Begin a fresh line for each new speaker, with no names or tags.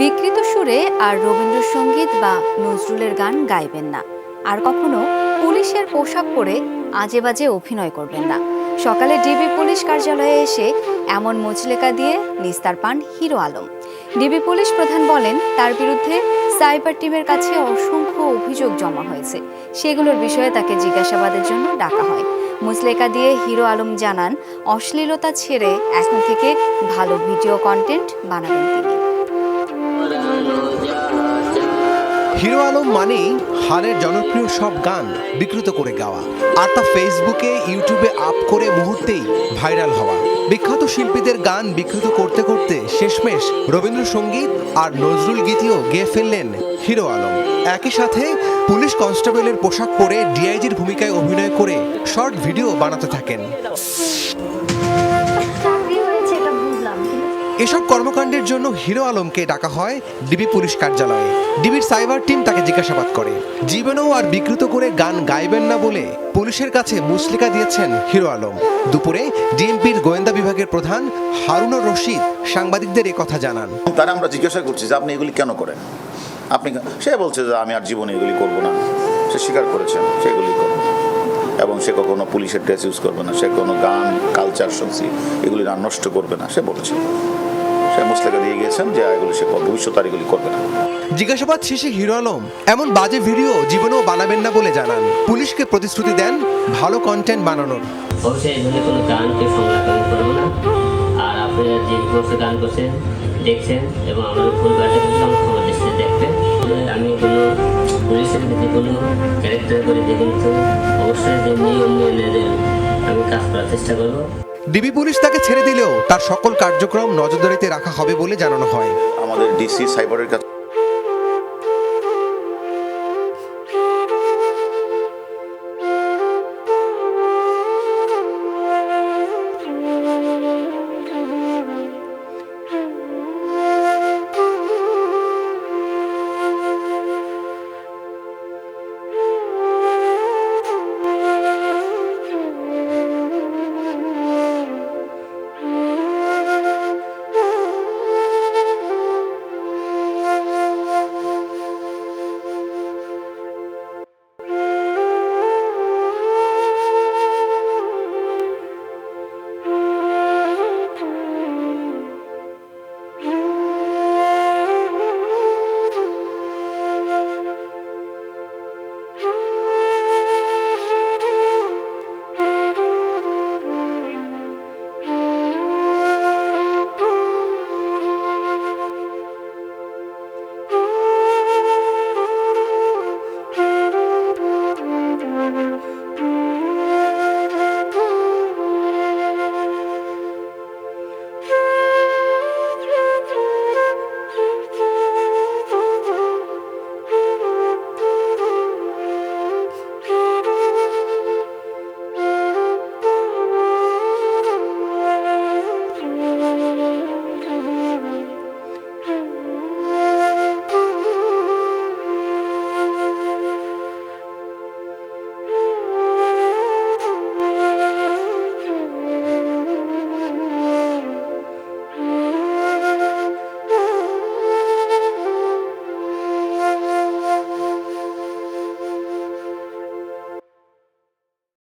বিকৃত সুরে আর রবীন্দ্রসঙ্গীত বা নজরুলের গান গাইবেন না। আর কখনো পুলিশের পোশাক পরে আজে বাজে অভিনয় করবেন না। সকালে ডিবি পুলিশ কার্যালয়ে এসে এমন মুচলেকা দিয়ে নিস্তার পান হিরো আলম। ডিবি পুলিশ প্রধান বলেন, তার বিরুদ্ধে সাইবার টিমের কাছে অসংখ্য অভিযোগ জমা হয়েছে। সেগুলোর বিষয়ে তাকে জিজ্ঞাসাবাদের জন্য ডাকা হয়। মুচলেকা দিয়ে হিরো আলম জানান, অশ্লীলতা ছেড়ে এখন থেকে ভালো ভিডিও কন্টেন্ট বানাবেন তিনি।
হিরো আলম মানেই হালের জনপ্রিয় সব গান বিকৃত করে গাওয়া। আর তা ফেসবুকে ইউটিউবে আপ করে মুহূর্তেই ভাইরাল হওয়া। বিখ্যাত শিল্পীদের গান বিকৃত করতে করতে শেষমেশ রবীন্দ্রসঙ্গীত আর নজরুল গীতিও গেয়ে ফেললেন হিরো আলম। একই সাথে পুলিশ কনস্টেবলের পোশাক পরে ডিআইজির ভূমিকায় অভিনয় করে শর্ট ভিডিও বানাতে থাকেন। এসব কর্মকাণ্ডের জন্য হিরো আলমকে ডাকা হয় ডিবি পুলিশ কার্যালয়ে। ডিবির সাইবার টিম তাকে জিজ্ঞাসাবাদ করে। জীবনেও আর বিকৃত করে গান গাইবেন না বলে পুলিশের কাছে মুসলিকা দিয়েছেন হিরো আলম। দুপুরে ডিএমপির গোয়েন্দা বিভাগের প্রধান হারুনুর রশিদ সাংবাদিকদের কথা জানান।
তারা আমরা জিজ্ঞাসা করছি যে আপনি এগুলি কেন করেন? আপনি সে বলছে যে আমি আর জীবনে এগুলি করব না। সে স্বীকার করেছেন সে এগুলি করবে। এবং সে কখনো পুলিশের ড্রেস ইউজ করবে না, সে কোনো গান কালচার সংস্কৃতি এগুলি নষ্ট করবে না, সে বলেছে। সে মুসলেকা দিয়ে গিয়েছেন যে এগুলি সে ভবিষ্যৎ আর এগুলি করবে না।
জিজ্ঞাসাবাদ শেষে হিরো আলম এমন বাজে ভিডিও জীবনেও বানাবেন না বলে জানান। পুলিশকে প্রতিশ্রুতি দেন ভালো কন্টেন্ট বানানোর।
অবশ্যই এই ধরনের কোনো গান কেউ সংরক্ষণ না। আর আপনারা যে গান করছেন দেখছেন এবং আমাদের পরিবারটা কিন্তু আমার ক্ষমা দৃষ্টিতে দেখবেন আমি কোনো পুলিশের যদি কোনো ক্যারেক্টার করে যে কিন্তু অবশ্যই যে নিয়ম মেনে আমি কাজ করার চেষ্টা করব।
ডিবি পুলিশ তাকে ছেড়ে দিলেও তার সকল কার্যক্রম নজরদারিতে রাখা হবে বলে জানানো হয়।
আমাদের ডিসি সাইবারের কাছে